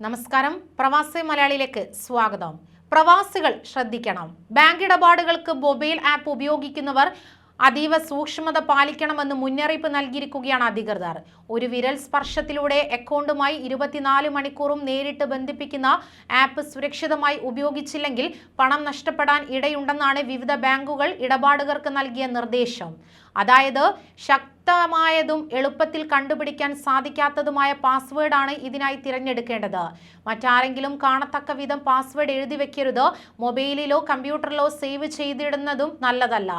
നമസ്കാരം. പ്രവാസി മലയാളിയിലേക്ക് സ്വാഗതം. പ്രവാസികൾ ശ്രദ്ധിക്കണം. ബാങ്ക് ഇടപാടുകൾക്ക് മൊബൈൽ ആപ്പ് ഉപയോഗിക്കുന്നവർ അതീവ സൂക്ഷ്മത പാലിക്കണമെന്ന് മുന്നറിയിപ്പ് നൽകിയിരിക്കുകയാണ് അധികൃതർ. ഒരു വിരൽ സ്പർശത്തിലൂടെ അക്കൗണ്ടുമായി ഇരുപത്തിനാല് മണിക്കൂറും നേരിട്ട് ബന്ധിപ്പിക്കുന്ന ആപ്പ് സുരക്ഷിതമായി ഉപയോഗിച്ചില്ലെങ്കിൽ പണം നഷ്ടപ്പെടാൻ ഇടയുണ്ടെന്നാണ് വിവിധ ബാങ്കുകൾ ഇടപാടുകാർക്ക് നൽകിയ നിർദ്ദേശം. അതായത് ശക്തമായതും എളുപ്പത്തിൽ കണ്ടുപിടിക്കാൻ സാധിക്കാത്തതുമായ പാസ്വേഡാണ് ഇതിനായി തിരഞ്ഞെടുക്കേണ്ടത്. മറ്റാരെങ്കിലും കാണത്തക്ക വിധം പാസ്വേഡ് എഴുതി വെക്കരുത്. മൊബൈലിലോ കമ്പ്യൂട്ടറിലോ സേവ് ചെയ്തിടുന്നതും നല്ലതല്ല.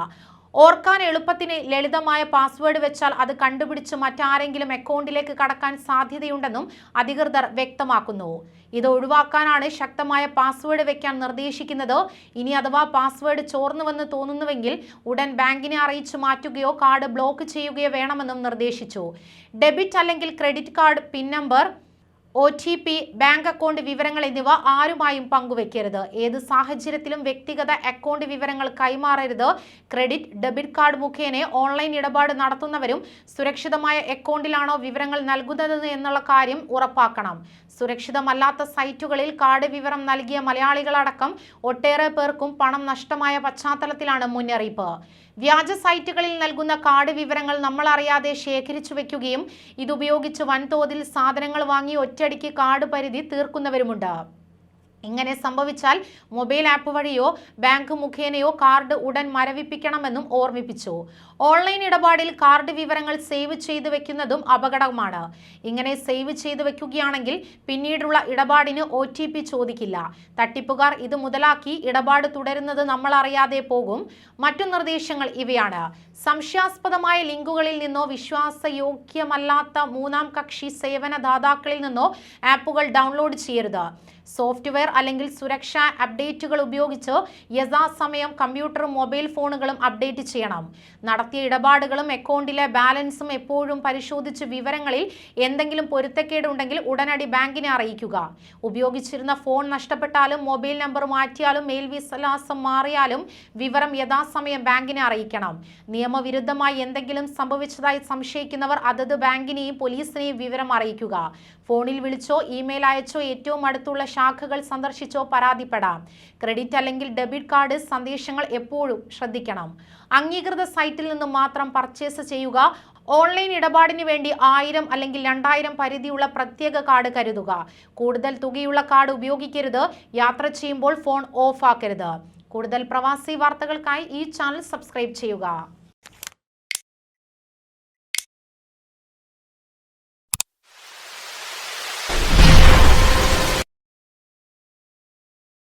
ഓർക്കാൻ എളുപ്പത്തിന് ലളിതമായ പാസ്വേഡ് വെച്ചാൽ അത് കണ്ടുപിടിച്ച് മറ്റാരെങ്കിലും അക്കൗണ്ടിലേക്ക് കടക്കാൻ സാധ്യതയുണ്ടെന്നും അധികൃതർ വ്യക്തമാക്കുന്നു. ഇത് ഒഴിവാക്കാനാണ് ശക്തമായ പാസ്വേഡ് വെക്കാൻ നിർദ്ദേശിക്കുന്നത്. ഇനി അഥവാ പാസ്വേഡ് ചോർന്നുവെന്ന് തോന്നുന്നുവെങ്കിൽ ഉടൻ ബാങ്കിനെ അറിയിച്ചു മാറ്റുകയോ കാർഡ് ബ്ലോക്ക് ചെയ്യുകയോ വേണമെന്നും നിർദ്ദേശിച്ചു. ഡെബിറ്റ് അല്ലെങ്കിൽ credit card pin number O T P bank account വിവരങ്ങൾ എന്നിവ ആരുമായും പങ്കുവെക്കരുത്. ഏത് സാഹചര്യത്തിലും വ്യക്തിഗത അക്കൗണ്ട് വിവരങ്ങൾ കൈമാറരുത്. ക്രെഡിറ്റ് ഡെബിറ്റ് കാർഡ് മുഖേന ഓൺലൈൻ ഇടപാട് നടത്തുന്നവരും സുരക്ഷിതമായ അക്കൗണ്ടിലാണോ വിവരങ്ങൾ നൽകുന്നത് എന്നുള്ള കാര്യം ഉറപ്പാക്കണം. സുരക്ഷിതമല്ലാത്ത സൈറ്റുകളിൽ കാർഡ് വിവരം നൽകിയ മലയാളികളടക്കം ഒട്ടേറെ പേർക്കും പണം നഷ്ടമായ പശ്ചാത്തലത്തിലാണ് മുന്നറിയിപ്പ്. വ്യാജ സൈറ്റുകളിൽ നൽകുന്ന കാർഡ് വിവരങ്ങൾ നമ്മൾ അറിയാതെ ശേഖരിച്ചു വെക്കുകയും ഇതുപയോഗിച്ച് വൻതോതിൽ സാധനങ്ങൾ വാങ്ങി ഒറ്റയടിക്ക് കാർഡ് പരിധി തീർക്കുന്നവരുമുണ്ട്. ഇങ്ങനെ സംഭവിച്ചാൽ മൊബൈൽ ആപ്പ് വഴിയോ ബാങ്ക് മുഖേനയോ കാർഡ് ഉടൻ മരവിപ്പിക്കണമെന്നും ഓർമ്മിപ്പിച്ചു. ഓൺലൈൻ ഇടപാടിൽ കാർഡ് വിവരങ്ങൾ സേവ് ചെയ്ത് വെക്കുന്നതും അപകടമാണ്. ഇങ്ങനെ സേവ് ചെയ്ത് വെക്കുകയാണെങ്കിൽ പിന്നീടുള്ള ഇടപാടിന് ഒ ചോദിക്കില്ല. തട്ടിപ്പുകാർ ഇത് മുതലാക്കി ഇടപാട് തുടരുന്നത് നമ്മൾ അറിയാതെ പോകും. മറ്റു നിർദ്ദേശങ്ങൾ ഇവയാണ്. സംശയാസ്പദമായ ലിങ്കുകളിൽ നിന്നോ വിശ്വാസയോഗ്യമല്ലാത്ത മൂന്നാം കക്ഷി സേവന ദാതാക്കളിൽ നിന്നോ ആപ്പുകൾ ഡൗൺലോഡ് ചെയ്യരുത്. സോഫ്റ്റ്വെയർ അല്ലെങ്കിൽ സുരക്ഷാ അപ്ഡേറ്റുകൾ ഉപയോഗിച്ച് യഥാസമയം കമ്പ്യൂട്ടറും മൊബൈൽ ഫോണുകളും അപ്ഡേറ്റ് ചെയ്യണം. നടത്തിയ ഇടപാടുകളും അക്കൗണ്ടിലെ ബാലൻസും എപ്പോഴും പരിശോധിച്ച് വിവരങ്ങളിൽ എന്തെങ്കിലും പൊരുത്തക്കേടുണ്ടെങ്കിൽ ഉടനടി ബാങ്കിനെ അറിയിക്കുക. ഉപയോഗിച്ചിരുന്ന ഫോൺ നഷ്ടപ്പെട്ടാലും മൊബൈൽ നമ്പർ മാറ്റിയാലും മേൽവിസലാസം മാറിയാലും വിവരം യഥാസമയം ബാങ്കിനെ അറിയിക്കണം. നിയമവിരുദ്ധമായി എന്തെങ്കിലും സംഭവിച്ചതായി സംശയിക്കുന്നവർ അതത് ബാങ്കിനെയും പോലീസിനെയും വിവരം അറിയിക്കുക. ഫോണിൽ വിളിച്ചോ ഇമെയിൽ അയച്ചോ ഏറ്റവും അടുത്തുള്ള ശാഖകൾ സന്ദർശിച്ചോ പരാതിപ്പെടാം. ക്രെഡിറ്റ് അല്ലെങ്കിൽ ഡെബിറ്റ് കാർഡ് സന്ദേശങ്ങൾ എപ്പോഴും ശ്രദ്ധിക്കണം. അംഗീകൃത സൈറ്റിൽ നിന്ന് മാത്രം പർച്ചേസ് ചെയ്യുക. ഓൺലൈൻ ഇടപാടിന് വേണ്ടി ആയിരം അല്ലെങ്കിൽ രണ്ടായിരം പരിധിയുള്ള പ്രത്യേക കാർഡ് കരുതുക. കൂടുതൽ തുകയുള്ള കാർഡ് ഉപയോഗിക്കരുത്. യാത്ര ചെയ്യുമ്പോൾ ഫോൺ ഓഫ് ആക്കരുത്. കൂടുതൽ പ്രവാസി വാർത്തകൾക്കായി ഈ ചാനൽ സബ്സ്ക്രൈബ് ചെയ്യുക.